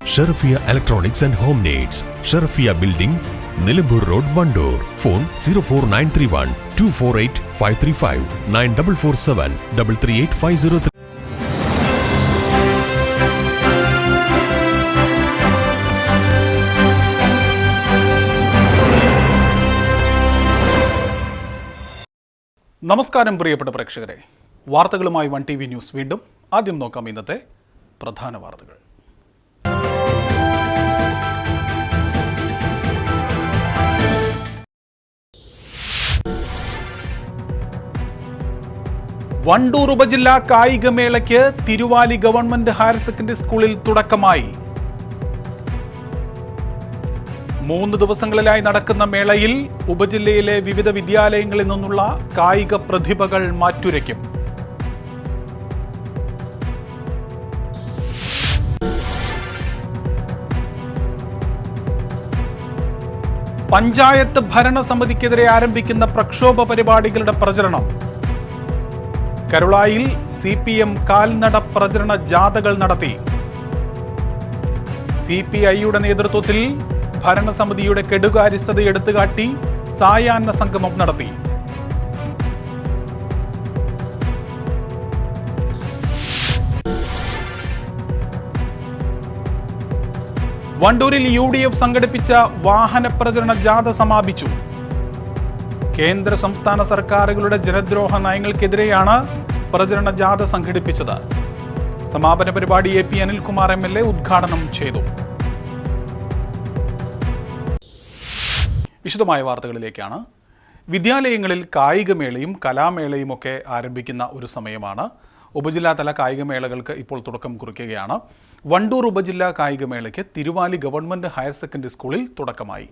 Sherafiya electronics and home needs Sherafiya building Nilambur road Wandoor. Phone zero four nine three one two four eight five three five nine double four seven double three eight five zero three നമസ്കാരം പ്രിയപ്പെട്ട പ്രേക്ഷകരെ. വാർത്തകളുമായി one T V news വീണ്ടും. ആദ്യം നോക്കാം ഇന്നത്തെ പ്രധാന വാർത്തകൾ. വണ്ടൂർ ഉപജില്ലാ കായികമേളയ്ക്ക് തിരുവാലി ഗവൺമെന്റ് ഹയർ സെക്കൻഡറി സ്കൂളിൽ തുടക്കമായി. മൂന്ന് ദിവസങ്ങളിലായി നടക്കുന്ന മേളയിൽ ഉപജില്ലയിലെ വിവിധ വിദ്യാലയങ്ങളിൽ നിന്നുള്ള കായിക പ്രതിഭകൾ മാറ്റുരയ്ക്കും. പഞ്ചായത്ത് ഭരണസമിതിക്കെതിരെ ആരംഭിക്കുന്ന പ്രക്ഷോഭ പരിപാടികളുടെ പ്രചരണം. കരുളായിൽ സി പി എം കാൽനട പ്രചരണ ജാഥകൾ നടത്തി. സി പി ഐയുടെ നേതൃത്വത്തിൽ ഭരണസമിതിയുടെ കെടുകാര്യസ്ഥത എടുത്തുകാട്ടി സായാഹ്ന സംഗമം നടത്തി. വണ്ടൂരിൽ യു ഡി എഫ് സംഘടിപ്പിച്ച വാഹന പ്രചരണ ജാഥ സമാപിച്ചു. കേന്ദ്ര സംസ്ഥാന സർക്കാരുകളുടെ ജനദ്രോഹ നയങ്ങൾക്കെതിരെയാണ് പ്രചരണ ജാഥ സംഘടിപ്പിച്ചത്. സമാപന പരിപാടി A P Anilkumar M L A ഉദ്ഘാടനം ചെയ്തു. വിശദമായ വാർത്തകളിലേക്കാണ്. വിദ്യാലയങ്ങളിൽ കായികമേളയും കലാമേളയും ഒക്കെ ആരംഭിക്കുന്ന ഒരു സമയമാണ്. ഉപജില്ലാതല കായികമേളകൾക്ക് ഇപ്പോൾ തുടക്കം കുറിക്കുകയാണ്. വണ്ടൂർ ഉപജില്ലാ കായികമേളയ്ക്ക് തിരുവാലി ഗവൺമെന്റ് ഹയർ സെക്കൻഡറി സ്കൂളിൽ തുടക്കമായി.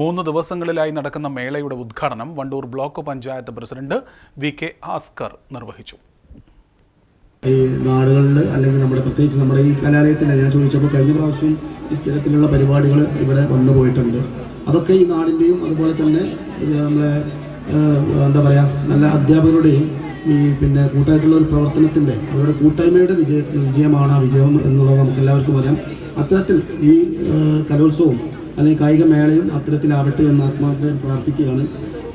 മൂന്ന് ദിവസങ്ങളിലായി നടക്കുന്ന മേളയുടെ ഉദ്ഘാടനം Wandoor block panchayat president V K Askar നിർവഹിച്ചു. ഈ നാടുകളിൽ അല്ലെങ്കിൽ നമ്മുടെ പ്രത്യേകിച്ച് നമ്മുടെ ഈ കലാലയത്തിൽ ഞാൻ ചോദിച്ചപ്പോൾ കഴിഞ്ഞ പ്രാവശ്യം ഇത്തരത്തിലുള്ള പരിപാടികൾ ഇവിടെ വന്നു പോയിട്ടുണ്ട്. അതൊക്കെ ഈ നാടിന്റെയും അതുപോലെ തന്നെ നമ്മളെ എന്താ പറയുക നല്ല അധ്യാപകരുടെയും ഈ പിന്നെ കൂട്ടായിട്ടുള്ള ഒരു പ്രവർത്തനത്തിന്റെ അവരുടെ കൂട്ടായ്മയുടെ വിജയ വിജയമാണ് ആ വിജയം എന്നുള്ളത് നമുക്ക് എല്ലാവർക്കും അറിയാം. അത്തരത്തിൽ ഈ കലോത്സവവും അല്ലെങ്കിൽ കായിക മേളയും അത്തരത്തിലാവട്ടെ എന്ന് ആത്മാർത്ഥമായി പ്രാർത്ഥിക്കുകയാണ്.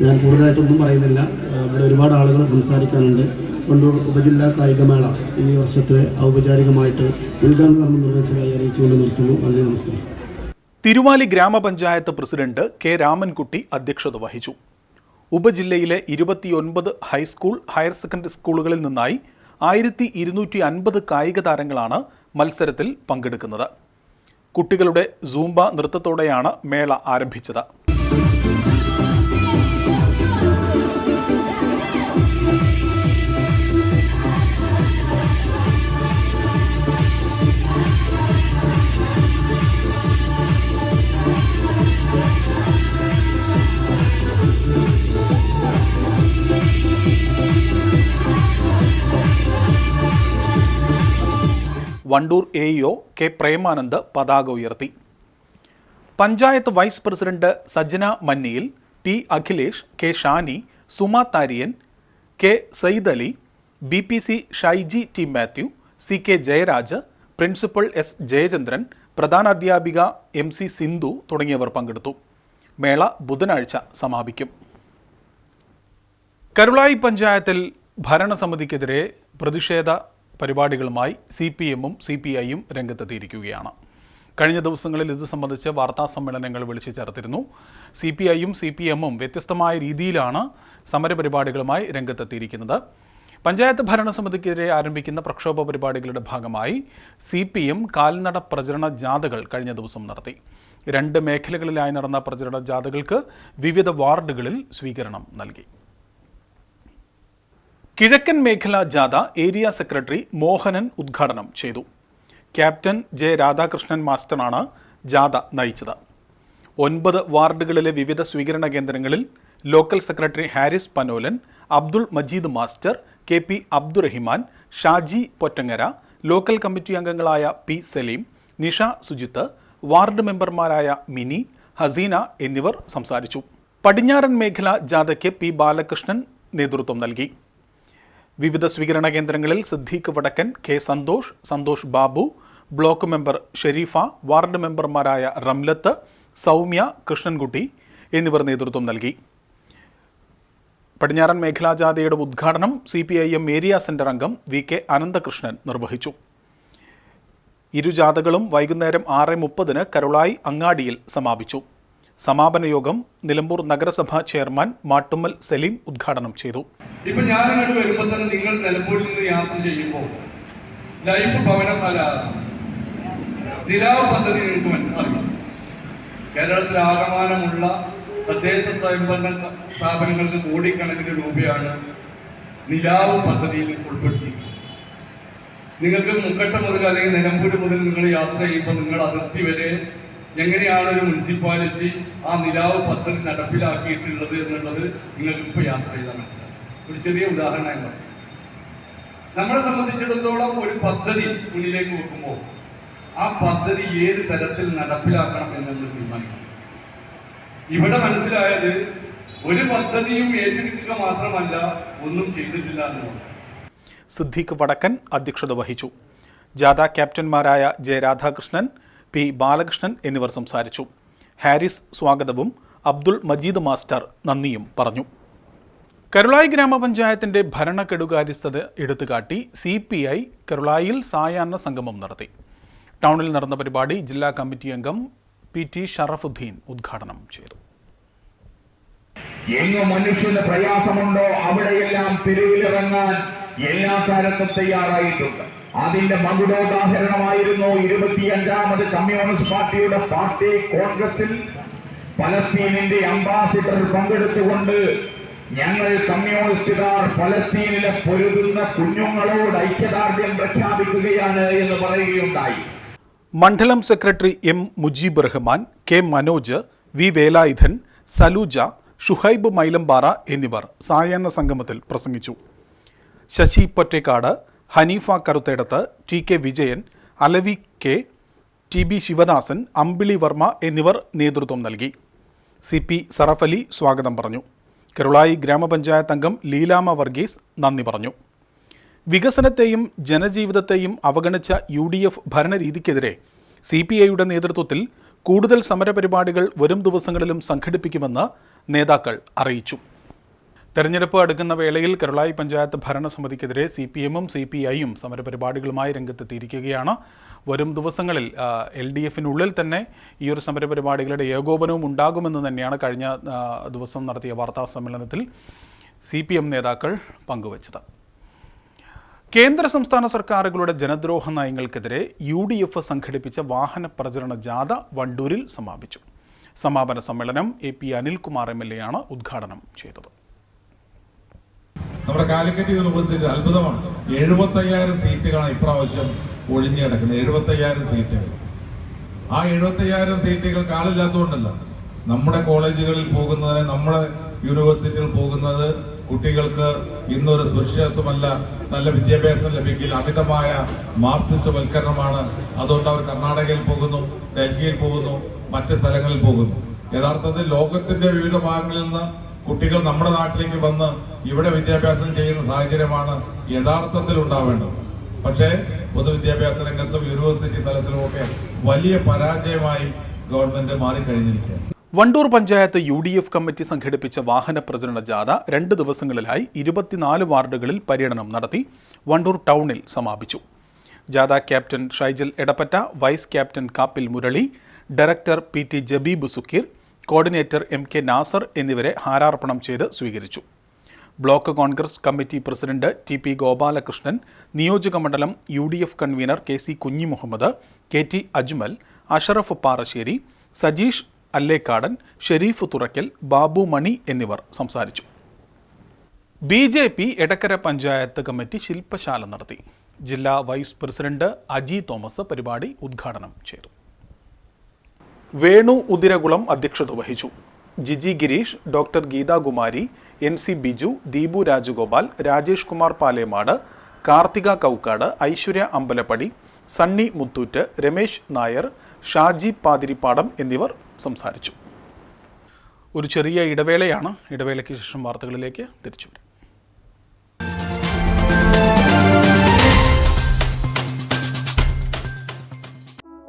ഞാൻ കൂടുതലായിട്ടൊന്നും പറയുന്നില്ല. ഇവിടെ ഒരുപാട് ആളുകൾ സംസാരിക്കാനുണ്ട്. കൊണ്ടൂർ ഉപജില്ലാ കായികമേള ഈ വർഷത്തെ ഔപചാരികമായിട്ട് ഉദ്ഘാടനം കർമ്മം നിർവഹിച്ചതായി അറിയിച്ചുകൊണ്ട് നിർത്തുന്നു. നന്ദി നമസ്കാരം. തിരുവാലി ഗ്രാമപഞ്ചായത്ത് പ്രസിഡന്റ് കെ രാമൻകുട്ടി അധ്യക്ഷത വഹിച്ചു. ഉപജില്ലയിലെ ഇരുപത്തിയൊൻപത് ഹൈസ്കൂൾ ഹയർ സെക്കൻഡറി സ്കൂളുകളിൽ നിന്നായി ആയിരത്തി ഇരുന്നൂറ്റി അൻപത് കായിക താരങ്ങളാണ് മത്സരത്തിൽ പങ്കെടുക്കുന്നത്. കുട്ടികളുടെ സൂംബ നൃത്തത്തോടെയാണ് മേള ആരംഭിച്ചത്. Wandoor A EO K Premanand പതാക ഉയർത്തി. Panchayat vice president Sajjana Manniyil P Akhilesh K Shani Suma Thariyan K Sayyid Ali B P C Shaiji T Mathew C K Jayaraj principal S Jayachandran പ്രധാനാധ്യാപിക M C Sindhu തുടങ്ങിയവർ പങ്കെടുത്തു. മേള ബുധനാഴ്ച സമാപിക്കും. കരുളായി പഞ്ചായത്തിൽ ഭരണസമിതിക്കെതിരെ പ്രതിഷേധ പരിപാടികളുമായി സി പി എമ്മും സി പി ഐയും രംഗത്തെത്തിയിരിക്കുകയാണ്. കഴിഞ്ഞ ദിവസങ്ങളിൽ ഇത് സംബന്ധിച്ച് വാർത്താ സമ്മേളനങ്ങൾ വിളിച്ചു ചേർത്തിരുന്നു. സി പി ഐയും സി പി എമ്മും വ്യത്യസ്തമായ രീതിയിലാണ് സമരപരിപാടികളുമായി രംഗത്തെത്തിയിരിക്കുന്നത്. പഞ്ചായത്ത് ഭരണസമിതിക്കെതിരെ ആരംഭിക്കുന്ന പ്രക്ഷോഭ പരിപാടികളുടെ ഭാഗമായി സി പി എം കാൽനട പ്രചരണ ജാഥകൾ കഴിഞ്ഞ ദിവസം നടത്തി. രണ്ട് മേഖലകളിലായി നടന്ന പ്രചരണ ജാഥകൾക്ക് വിവിധ വാർഡുകളിൽ സ്വീകരണം നൽകി. കിഴക്കൻ മേഖല ജാഥ ഏരിയ സെക്രട്ടറി മോഹനൻ ഉദ്ഘാടനം ചെയ്തു. ക്യാപ്റ്റൻ ജെ രാധാകൃഷ്ണൻ മാസ്റ്ററാണ് ജാഥ നയിച്ചത്. ഒൻപത് വാർഡുകളിലെ വിവിധ സ്വീകരണ കേന്ദ്രങ്ങളിൽ local secretary Haris Panolan Abdul Majeed master K P Abdurahiman Shaji Pottangara local committee അംഗങ്ങളായ പി സലീം നിഷ സുജിത്ത് വാർഡ് മെമ്പർമാരായ മിനി ഹസീന എന്നിവർ സംസാരിച്ചു. പടിഞ്ഞാറൻ മേഖല ജാഥയ്ക്ക് പി ബാലകൃഷ്ണൻ നേതൃത്വം നൽകി. വിവിധ സ്വീകരണ കേന്ദ്രങ്ങളിൽ Siddique Vadakkan K Santhosh Santhosh Babu block member Sherifa ward മെമ്പർമാരായ റംലത്ത് സൗമ്യ കൃഷ്ണൻകുട്ടി എന്നിവർ നേതൃത്വം നൽകി. പടിഞ്ഞാറൻ മേഖലാ ജാഥയുടെ ഉദ്ഘാടനം C P I M area centre അംഗം വി കെ അനന്തകൃഷ്ണൻ നിർവഹിച്ചു. ഇരു ജാഥകളും വൈകുന്നേരം ആറ് മുപ്പതിന് കരുളായി അങ്ങാടിയിൽ സമാപിച്ചു. സമാപന യോഗം നിലമ്പൂർ നഗരസഭാ ചെയർമാൻ മാട്ടുമ്മൽ സലീം ഉദ്ഘാടനം ചെയ്തു. ഇപ്പൊ ഞാൻ അങ്ങോട്ട് വരുമ്പോൾ തന്നെ നിങ്ങൾ നിലമ്പൂരിൽ നിന്ന് യാത്ര ചെയ്യുമ്പോൾ ലൈഫ് ഭവനം അല്ല നിലാവ് പദ്ധതി നിങ്ങൾക്ക് മനസ്സിലാക്കണം കേരളത്തിൽ ആകമാനമുള്ള തദ്ദേശ സ്വയംഭരണ സ്ഥാപനങ്ങൾക്ക് കോടിക്കണക്കിന് രൂപയാണ് നിലാവ് പദ്ധതിയിൽ ഉൾപ്പെടുത്തിയിരിക്കുന്നത്. നിങ്ങൾക്ക് മുക്കട്ട മുതൽ അല്ലെങ്കിൽ നിലമ്പൂർ മുതൽ നിങ്ങൾ യാത്ര ചെയ്യുമ്പോൾ നിങ്ങൾ അതിർത്തി വരെ എങ്ങനെയാണ് ഒരു മുനിസിപ്പാലിറ്റി ആ നിലാവ് പദ്ധതി നടപ്പിലാക്കിയിട്ടുള്ളത് എന്നുള്ളത് നിങ്ങൾക്ക് ഇപ്പോൾ യാത്ര ചെയ്താൽ മനസ്സിലാവും. ഒരു ചെറിയ ഉദാഹരണം ഞാൻ പറയും. നമ്മളെ സംബന്ധിച്ചിടത്തോളം ഒരു പദ്ധതി മുന്നിലേക്ക് വെക്കുമ്പോൾ ആ പദ്ധതി ഏത് തരത്തിൽ നടപ്പിലാക്കണം എന്ന് നമ്മൾ തീരുമാനിക്കണം. ഇവിടെ മനസ്സിലായത് ഒരു പദ്ധതിയും ഏറ്റെടുക്കുക മാത്രമല്ല ഒന്നും ചെയ്തിട്ടില്ല എന്നുള്ളത് സിദ്ദീഖ് വടക്കൻ അധ്യക്ഷത വഹിച്ചു. ജാഥ ക്യാപ്റ്റന്മാരായ ജെ രാധാകൃഷ്ണൻ പി ബാലകൃഷ്ണൻ എന്നിവർ സംസാരിച്ചു. ഹാരിസ് സ്വാഗതവും അബ്ദുൾ മജീദ് മാസ്റ്റർ നന്ദിയും പറഞ്ഞു. കരുളായി ഗ്രാമപഞ്ചായത്തിന്റെ ഭരണകെടുകാര്യസ്ഥത എടുത്തുകാട്ടി സി പി ഐ കരുളായിൽ സായാഹ്ന സംഗമം നടത്തി. ടൗണിൽ നടന്ന പരിപാടി ജില്ലാ കമ്മിറ്റി അംഗം പി ടി ഷറഫുദ്ദീൻ ഉദ്ഘാടനം ചെയ്തു. എങ്ങും മനുഷ്യന് പ്രയാസമുണ്ടോ? അവിടെയെല്ലാം തെരുവിലിറങ്ങാൻ എല്ലാ കാലത്തും തയ്യാറായിട്ടുണ്ട്. അതിന്റെ മകുടോദാഹരണമായിരുന്നു ഇരുപത്തിയഞ്ചാമത് കമ്മ്യൂണിസ്റ്റ് പാർട്ടിയുടെ പാർട്ടി കോൺഗ്രസിൽ. പലസ്തീനിന്റെ അംബാസിഡർ പങ്കെടുത്തുകൊണ്ട് ഞങ്ങൾ കമ്മ്യൂണിസ്റ്റുകാർ പലസ്തീനിലെ പൊരുതുന്ന കുഞ്ഞുങ്ങളോട് ഐക്യദാർഢ്യം പ്രഖ്യാപിക്കുകയാണ് എന്ന് പറയുകയുണ്ടായി. മണ്ഡലം secretary M Mujeeb Rahman K Manoj V Velayudhan Salooja Shuhaib Mylampara എന്നിവർ സായാഹ്ന സംഗമത്തിൽ പ്രസംഗിച്ചു. Sasi Pottekkad Haneefa Karuthedath T K Vijayan Alavi K T B Sivadasan Ambili Varma എന്നിവർ നേതൃത്വം നൽകി. സി പി സറഫലി സ്വാഗതം പറഞ്ഞു. കരുളായി ഗ്രാമപഞ്ചായത്ത് അംഗം ലീലാമ വർഗീസ് നന്ദി പറഞ്ഞു. വികസനത്തെയും ജനജീവിതത്തെയും അവഗണിച്ച യു ഡി എഫ് ഭരണരീതിക്കെതിരെ സി പി ഐയുടെ നേതൃത്വത്തിൽ കൂടുതൽ സമരപരിപാടികൾ വരും ദിവസങ്ങളിലും സംഘടിപ്പിക്കുമെന്ന് നേതാക്കൾ അറിയിച്ചു. തെരഞ്ഞെടുപ്പ് അടുക്കുന്ന വേളയിൽ കരുളായി പഞ്ചായത്ത് ഭരണസമിതിക്കെതിരെ സി പി എമ്മും സി പി ഐയും സമരപരിപാടികളുമായി രംഗത്തെത്തിയിരിക്കുകയാണ്. വരും ദിവസങ്ങളിൽ എൽ ഡി എഫിനുള്ളിൽ തന്നെ ഈ ഒരു സമരപരിപാടികളുടെ ഏകോപനവും ഉണ്ടാകുമെന്ന് തന്നെയാണ് കഴിഞ്ഞ ദിവസം നടത്തിയ വാർത്താ സമ്മേളനത്തിൽ സി പി എം നേതാക്കൾ പങ്കുവച്ചത്. കേന്ദ്ര സംസ്ഥാന സർക്കാരുകളുടെ ജനദ്രോഹ നയങ്ങൾക്കെതിരെ യു ഡി എഫ് സംഘടിപ്പിച്ച വാഹന പ്രചരണ ജാഥ വണ്ടൂരിൽ സമാപിച്ചു. സമാപന സമ്മേളനം A P Anilkumar M L A ആണ് ഉദ്ഘാടനം ചെയ്തത്. നമ്മുടെ കാലിക്കറ്റ് യൂണിവേഴ്സിറ്റി അത്ഭുതമാണ്. എഴുപത്തയ്യായിരം സീറ്റുകളാണ് ഇപ്രാവശ്യം ഒഴിഞ്ഞു കിടക്കുന്നത്. എഴുപത്തയ്യായിരം സീറ്റുകൾ. ആ എഴുപത്തയ്യായിരം സീറ്റുകൾ കാളില്ലാത്തതുകൊണ്ടല്ല നമ്മുടെ കോളേജുകളിൽ പോകുന്നതിന് നമ്മുടെ യൂണിവേഴ്സിറ്റിയിൽ പോകുന്നത് കുട്ടികൾക്ക് ഇന്നൊരു സുരക്ഷിതത്വമല്ല നല്ല വിദ്യാഭ്യാസം ലഭിക്കില്ല അമിതമായ മാർക്സിസ്റ്റവൽക്കരണമാണ് അതുകൊണ്ട് അവർ കർണാടകയിൽ പോകുന്നു ഡൽഹിയിൽ പോകുന്നു മറ്റ് സ്ഥലങ്ങളിൽ പോകുന്നു. യഥാർത്ഥത്തിൽ ലോകത്തിന്റെ വിവിധ ഭാഗങ്ങളിൽ നിന്ന് കുട്ടികൾ നമ്മുടെ നാട്ടിലേക്ക് വന്ന് ഇവിടെ വിദ്യാഭ്യാസം ചെയ്യുന്ന സാഹചര്യമാണ് യഥാർത്ഥത്തിൽ ഉണ്ടാവേണ്ടത്. പക്ഷേ പൊതുവിദ്യാഭ്യാസ രംഗത്തും യൂണിവേഴ്സിറ്റി തലത്തിലുമൊക്കെ വലിയ പരാജയമായി government മാറിക്കഴിഞ്ഞിരിക്കുകയാണ്. Wandoor panchayat U D F committee സംഘടിപ്പിച്ച വാഹന പ്രചരണ ജാഥ രണ്ട് ദിവസങ്ങളിലായി ഇരുപത്തിനാല് വാർഡുകളിൽ പര്യടനം നടത്തി വണ്ടൂർ ടൗണിൽ സമാപിച്ചു. ജാഥ captain Shaijal Edappatta vice captain Kappil Murali director P T Jabeeb Sukkeer coordinator M K Nasar എന്നിവരെ ഹാരാർപ്പണം ചെയ്ത് സ്വീകരിച്ചു. Block Congress committee president T P Gopalakrishnan നിയോജക മണ്ഡലം U D F convener K C Kunhimuhammed K T Ajmal Asharaf Parassery Sajeesh Allekkadan Shereef Thurakkal Babu Mani എന്നിവർ സംസാരിച്ചു. B J P Edakkara panchayat committee ശില്പശാല നടത്തി. ജില്ലാ vice president Aji Thomas പരിപാടി ഉദ്ഘാടനം ചെയ്തു. വേണു ഉദിരകുളം അധ്യക്ഷത വഹിച്ചു. Jiji Girish doctor Geethakumari N C Biju Deepu Rajagopal Rajesh Kumar Palemad Karthika Koukkad Aishwarya Ambalappadi Sunny Muthoot Ramesh Nair Shaji Pathirippadam എന്നിവർ സംസാരിച്ചു. ഒരു ചെറിയ ഇടവേളയാണ്. ഇടവേളയ്ക്ക് ശേഷം വാർത്തകളിലേക്ക് തിരിച്ചു വരാം.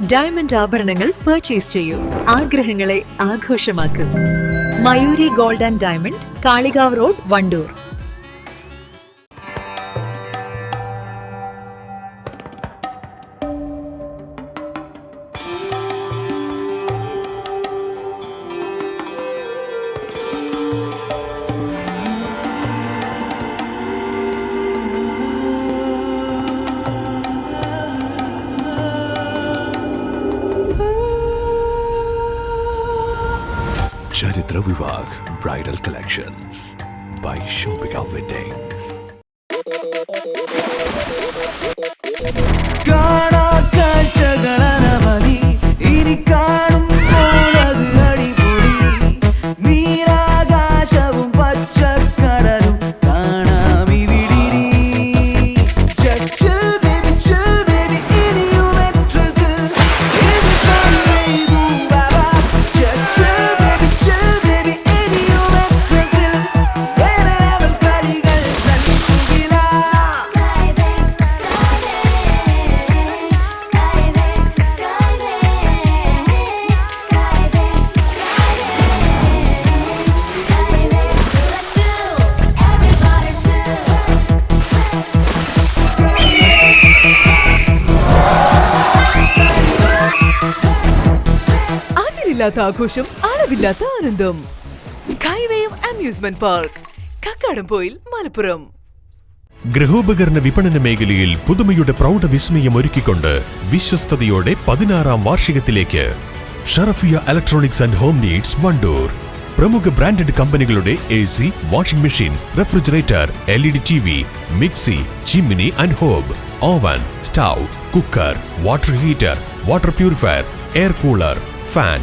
ഡയമണ്ട് ആഭരണങ്ങൾ പർച്ചേസ് ചെയ്യൂ. ആഗ്രഹങ്ങളെ ആഘോഷമാക്കൂ. Mayuri gold and diamond Kalikavu road Wandoor. Vivah bridal collections by Shoppika weddings അതിരില്ലാത്ത ആഘോഷം അളവില്ലാത്ത ആനന്ദം. Skywave amusement park Kakkadampoyil Malappuram. ഗൃഹോപകരണ വിപണന മേഖലയിൽ പുതുമയുടെ പ്രൗഢ വിസ്മയം ഒരുക്കിക്കൊണ്ട് വിശ്വസ്തയോടെ പതിനാറാം വാർഷികത്തിലേക്ക്. Sharafiya electronics and home needs Wandoor. പ്രമുഖ ബ്രാൻഡഡ് കമ്പനികളുടെ A C washing machine refrigerator L E D T V mixie chimney and hob. Oven stove cooker water heater water purifier air cooler fan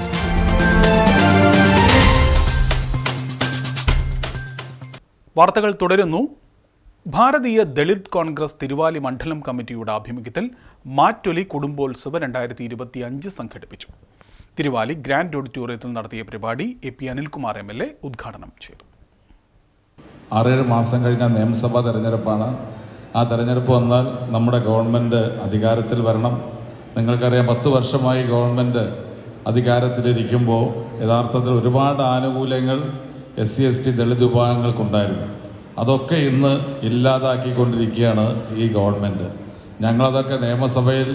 വാർത്തകൾ തുടരുന്നു. ഭാരതീയ ദളിത് കോൺഗ്രസ് തിരുവാലി മണ്ഡലം കമ്മിറ്റിയുടെ ആഭിമുഖ്യത്തിൽ മാറ്റൊലി കുടുംബോത്സവം രണ്ടായിരത്തി ഇരുപത്തി അഞ്ച് സംഘടിപ്പിച്ചു. തിരുവാലി ഗ്രാൻഡ് ഓഡിറ്റോറിയത്തിൽ നടത്തിയ പരിപാടി A P Anilkumar M L A ഉദ്ഘാടനം ചെയ്തു. ആറേഴ് മാസം കഴിഞ്ഞ നിയമസഭാ തെരഞ്ഞെടുപ്പാണ്. ആ തെരഞ്ഞെടുപ്പ് വന്നാൽ നമ്മുടെ ഗവൺമെന്റ് അധികാരത്തിൽ വരണം. നിങ്ങൾക്കറിയാം പത്ത് വർഷമായി ഗവൺമെന്റ് അധികാരത്തിലിരിക്കുമ്പോൾ യഥാർത്ഥത്തിൽ ഒരുപാട് ആനുകൂല്യങ്ങൾ S C S T Dalit വിഭാഗങ്ങൾക്കുണ്ടായിരുന്നു. അതൊക്കെ ഇന്ന് ഇല്ലാതാക്കിക്കൊണ്ടിരിക്കുകയാണ് ഈ ഗവൺമെന്റ് ഞങ്ങളതൊക്കെ നിയമസഭയിൽ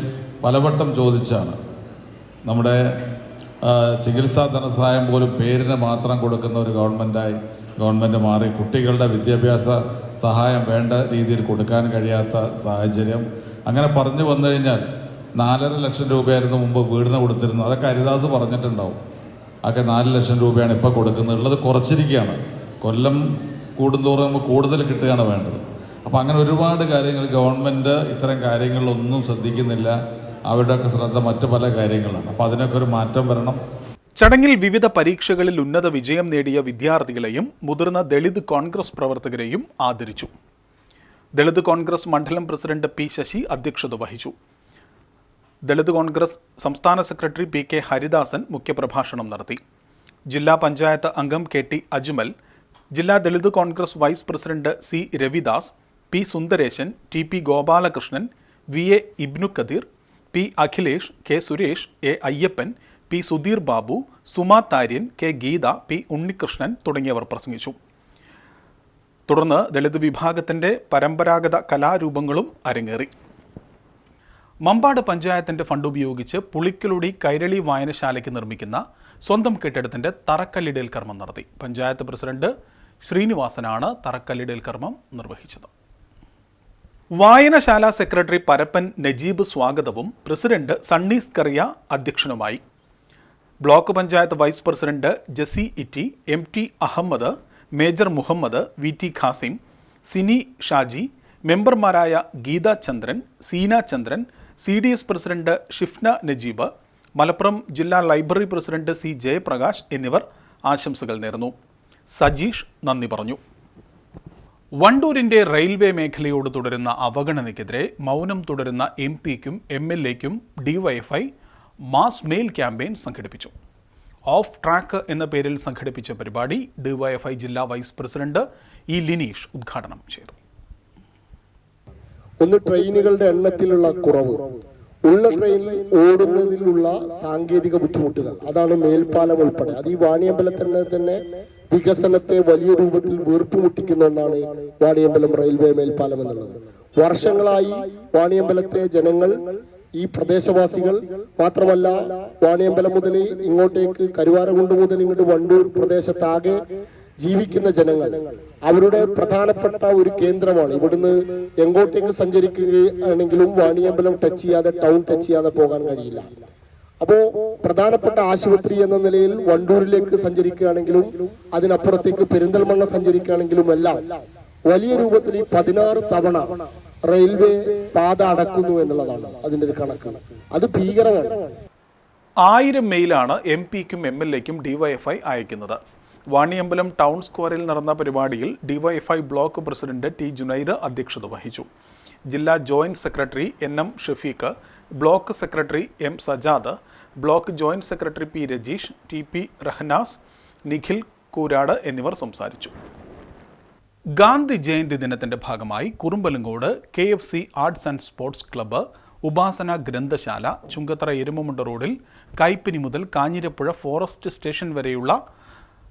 പലവട്ടം ചോദിച്ചാണ്. നമ്മുടെ ചികിത്സാ ധനസഹായം പോലും പേരിന് മാത്രം കൊടുക്കുന്ന ഒരു ഗവൺമെന്റായി ഗവൺമെന്റ് മാറി. കുട്ടികളുടെ വിദ്യാഭ്യാസ സഹായം വേണ്ട രീതിയിൽ കൊടുക്കാൻ കഴിയാത്ത സാഹചര്യം. അങ്ങനെ പറഞ്ഞു വന്നു കഴിഞ്ഞാൽ നാലര ലക്ഷം രൂപയായിരുന്നു മുമ്പ് വീടിന് കൊടുത്തിരുന്നത്. അതൊക്കെ ഹരിദാസ് പറഞ്ഞിട്ടുണ്ടാവും. അതൊക്കെ നാല് ലക്ഷം രൂപയാണ് ഇപ്പോൾ കൊടുക്കുന്നത് ഉള്ളത് കുറച്ചിരിക്കുകയാണ്. കൊല്ലം കൂടുന്തോറും നമുക്ക് കൂടുതൽ കിട്ടുകയാണ് വേണ്ടത്. അപ്പോൾ അങ്ങനെ ഒരുപാട് കാര്യങ്ങൾ ഗവൺമെന്റ് ഇത്തരം കാര്യങ്ങളിലൊന്നും ശ്രദ്ധിക്കുന്നില്ല. അവരുടെയൊക്കെ ശ്രദ്ധ മറ്റു പല കാര്യങ്ങളാണ്. അപ്പോൾ അതിനൊക്കെ ഒരു മാറ്റം വരണം. ചടങ്ങിൽ വിവിധ പരീക്ഷകളിൽ ഉന്നത വിജയം നേടിയ വിദ്യാർത്ഥികളെയും മുതിർന്ന ദളിത് കോൺഗ്രസ് പ്രവർത്തകരെയും ആദരിച്ചു. ദളിത് കോൺഗ്രസ് മണ്ഡലം പ്രസിഡന്റ് പി ശശി അധ്യക്ഷത വഹിച്ചു. ദളിത് കോൺഗ്രസ് സംസ്ഥാന സെക്രട്ടറി പി കെ ഹരിദാസൻ മുഖ്യപ്രഭാഷണം നടത്തി. ജില്ലാ പഞ്ചായത്ത് അംഗം കെ ടി അജ്മൽ ജില്ലാ Dalit Congress vice president C Ravidas P Sundaresan T P Gopalakrishnan V A Ibnu Kadeer P Akhilesh K Suresh A Ayyappan P Sudheer Babu Suma Tharyan K Geetha P Unnikrishnan തുടങ്ങിയവർ പ്രസംഗിച്ചു. തുടർന്ന് ദളിത് വിഭാഗത്തിന്റെ പരമ്പരാഗത കലാരൂപങ്ങളും അരങ്ങേറി. മമ്പാട് പഞ്ചായത്തിന്റെ fund ഉപയോഗിച്ച് പുളിക്കലുടി കൈരളി വായനശാലയ്ക്ക് നിർമ്മിക്കുന്ന സ്വന്തം കെട്ടിടത്തിന്റെ തറക്കല്ലിടൽ കർമ്മം നടത്തി. പഞ്ചായത്ത് പ്രസിഡന്റ് ശ്രീനിവാസനാണ് തറക്കല്ലിടൽ കർമ്മം നിർവഹിച്ചത്. വായനശാല സെക്രട്ടറി പരപ്പൻ നജീബ് സ്വാഗതവും president Sunnies Kariya അധ്യക്ഷനുമായി. Block panchayat vice president Jessy Itty M T Ahammed major Muhammed V T Khasim Sini Shaji മെമ്പർമാരായ Geetha Chandran Seena Chandran C D S president Shifna Najeeb Malappuram ജില്ലാ ലൈബ്രറി പ്രസിഡന്റ് സി ജയപ്രകാശ് എന്നിവർ ആശംസകൾ നേർന്നു. സജീഷ് നന്ദി പറഞ്ഞു. വണ്ടൂരിന്റെ railway മേഖലയോട് തുടരുന്ന അവഗണനയ്ക്കെതിരെ മൗനം തുടരുന്ന എം പിക്കും എം എൽ എക്കും ഡിവൈഎഫ്ഐ മാസ് മെയിൽ ക്യാമ്പയിൻ സംഘടിപ്പിച്ചു. ഓഫ് ട്രാക്ക് എന്ന പേരിൽ സംഘടിപ്പിച്ച പരിപാടി ഡിവൈഎഫ്ഐ ജില്ലാ വൈസ് പ്രസിഡന്റ് ഇ ലിനീഷ് ഉദ്ഘാടനം ചെയ്തു. ഒന്ന് ട്രെയിനുകളുടെ എണ്ണത്തിലുള്ള കുറവ്. ഉള്ള ട്രെയിൻ ഓടുന്നതിലുള്ള സാങ്കേതിക ബുദ്ധിമുട്ടുകൾ. അതാണ് മേൽപ്പാലം ഉൾപ്പെടെ. അത് ഈ വാണിയമ്പലത്തിനെ തന്നെ വികസനത്തെ വലിയ രൂപത്തിൽ വീർപ്പുമുട്ടിക്കുന്ന ഒന്നാണ് വാണിയമ്പലം റെയിൽവേ മേൽപ്പാലം എന്നുള്ളത്. വർഷങ്ങളായി വാണിയമ്പലത്തെ ജനങ്ങൾ ഈ പ്രദേശവാസികൾ മാത്രമല്ല വാണിയമ്പലം മുതൽ ഇങ്ങോട്ടേക്ക് കരുവാരകുണ്ട് മുതൽ ഇങ്ങോട്ട് വണ്ടൂർ പ്രദേശത്താകെ ജീവിക്കുന്ന ജനങ്ങൾ. അവരുടെ പ്രധാനപ്പെട്ട ഒരു കേന്ദ്രമാണ്. ഇവിടുന്ന് എങ്ങോട്ടേക്ക് സഞ്ചരിക്കുകയാണെങ്കിലും വാണിയമ്പലം ടച്ച് ചെയ്യാതെ ടൗൺ ടച്ച് ചെയ്യാതെ പോകാൻ കഴിയില്ല. അപ്പോ പ്രധാനപ്പെട്ട ആശുപത്രി എന്ന നിലയിൽ വണ്ടൂരിലേക്ക് സഞ്ചരിക്കുകയാണെങ്കിലും അതിനപ്പുറത്തേക്ക് പെരിന്തൽമണ്ണ സഞ്ചരിക്കുകയാണെങ്കിലും എല്ലാം വലിയ രൂപത്തിൽ ഈ പതിനാറ് തവണ റെയിൽവേ പാത അടക്കുന്നു എന്നുള്ളതാണ് അതിന്റെ ഒരു കണക്ക്. അത് ഭീകരമാണ്. ആയിരം മെയിലാണ് എം പിക്കും എം എൽ എക്കും ഡിവൈഎഫ്ഐ അയക്കുന്നത്. വാണിയമ്പലം ടൗൺ സ്ക്വയറിൽ നടന്ന പരിപാടിയിൽ DYFI block president T Junaid അധ്യക്ഷത വഹിച്ചു. ജില്ലാ joint secretary N M Shafeeq block secretary M Sajad block joint secretary P Rajeesh T P Rahnas Nikhil Koorad എന്നിവർ സംസാരിച്ചു. ഗാന്ധി ജയന്തി ദിനത്തിന്റെ ഭാഗമായി Kurumbalangode K F C arts and sports club Upasana ഗ്രന്ഥശാല ചുങ്കത്തറ എരുമമുണ്ട റോഡിൽ കൈപ്പിനി മുതൽ കാഞ്ഞിരപ്പുഴ ഫോറസ്റ്റ് സ്റ്റേഷൻ വരെയുള്ള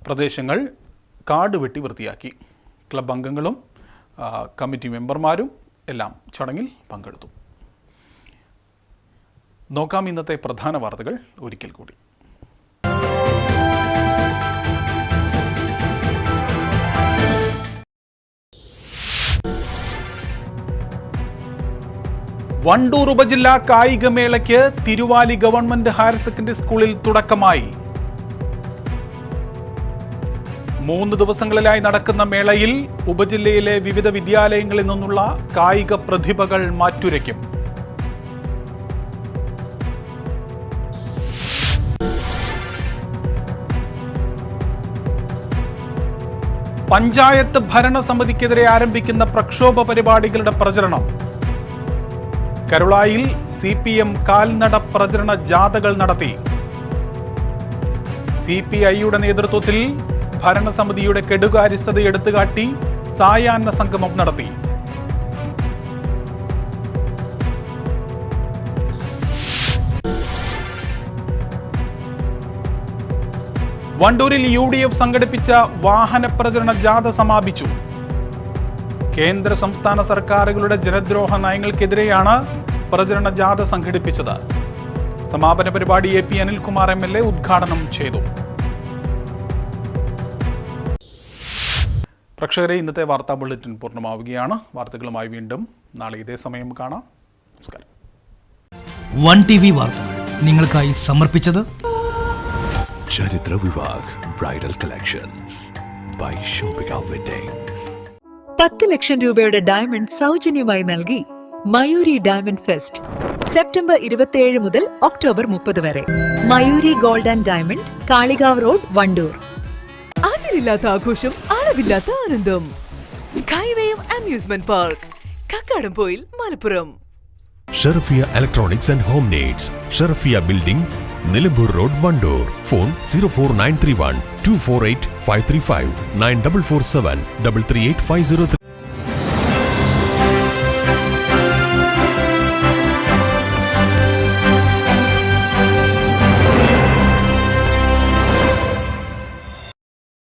പ്രദേശങ്ങൾ കാട് വെട്ടി വൃത്തിയാക്കി. ക്ലബ് അംഗങ്ങളും കമ്മിറ്റി മെമ്പർമാരും എല്ലാം ചടങ്ങിൽ പങ്കെടുത്തു. നോക്കാം ഇന്നത്തെ പ്രധാന വാർത്തകൾ ഒരിക്കൽ കൂടി. വണ്ടൂർ ഉപജില്ലാ കായികമേളയ്ക്ക് തിരുവാലി ഗവൺമെന്റ് ഹയർ സെക്കൻഡറി സ്കൂളിൽ തുടക്കമായി. മൂന്ന് ദിവസങ്ങളിലായി നടക്കുന്ന മേളയിൽ ഉപജില്ലയിലെ വിവിധ വിദ്യാലയങ്ങളിൽ നിന്നുള്ള കായിക പ്രതിഭകൾ മാറ്റുരയ്ക്കും. പഞ്ചായത്ത് ഭരണസമിതിക്കെതിരെ ആരംഭിക്കുന്ന പ്രക്ഷോഭ പരിപാടികളുടെ പ്രചരണം. കരുളായിൽ സി പി എം കാൽനട പ്രചരണ ജാഥകൾ നടത്തി. സി പി ഐയുടെ നേതൃത്വത്തിൽ ഭരണസമിതിയുടെ കെടുകാര്യസ്ഥത എടുത്തുകാട്ടി സായാഹ്ന സംഗമം നടത്തി. വണ്ടൂരിൽ യു ഡി എഫ് സംഘടിപ്പിച്ച വാഹന പ്രചരണ ജാഥ സമാപിച്ചു. കേന്ദ്ര സംസ്ഥാന സർക്കാരുകളുടെ ജനദ്രോഹ നയങ്ങൾക്കെതിരെയാണ് പ്രചരണ ജാഥ സംഘടിപ്പിച്ചത്. സമാപന പരിപാടി A P Anilkumar M L A ഉദ്ഘാടനം ചെയ്തു. പ്രേക്ഷകരെ ഇന്നത്തെ വാർത്താ ബുള്ളറ്റിൻ പൂർണമാവുകയാണ്. വാർത്തകളുമായി വീണ്ടും നാളെ ഇതേ സമയം കാണാം. നമസ്കാരം. വൺ ടി വി വാർത്തകൾ നിങ്ങൾക്കായി സമർപ്പിച്ചത് ചരിത്ര Vivah bridal collections by shopping weddings. പത്ത് ലക്ഷം രൂപയുടെ ഡയമണ്ട് സൗജന്യമായി നൽകി മയൂരി ഡയമണ്ട് ഫെസ്റ്റ് സെപ്റ്റംബർ ഇരുപത്തിയേഴ് മുതൽ ഒക്ടോബർ മുപ്പത് വരെ. Mayuri gold and diamond Kalikavu road Wandoor. അതിരില്ലാത്ത ആഘോഷം അളവില്ലാത്ത ആനന്ദം. Skywave amusement park Kakkadampoyil Malappuram. Sherfiya electronics and home needs Sherfiya building Nilambur road Wandoor. Phone zero four nine three one two four eight five three five nine double four seven double three eight five zero three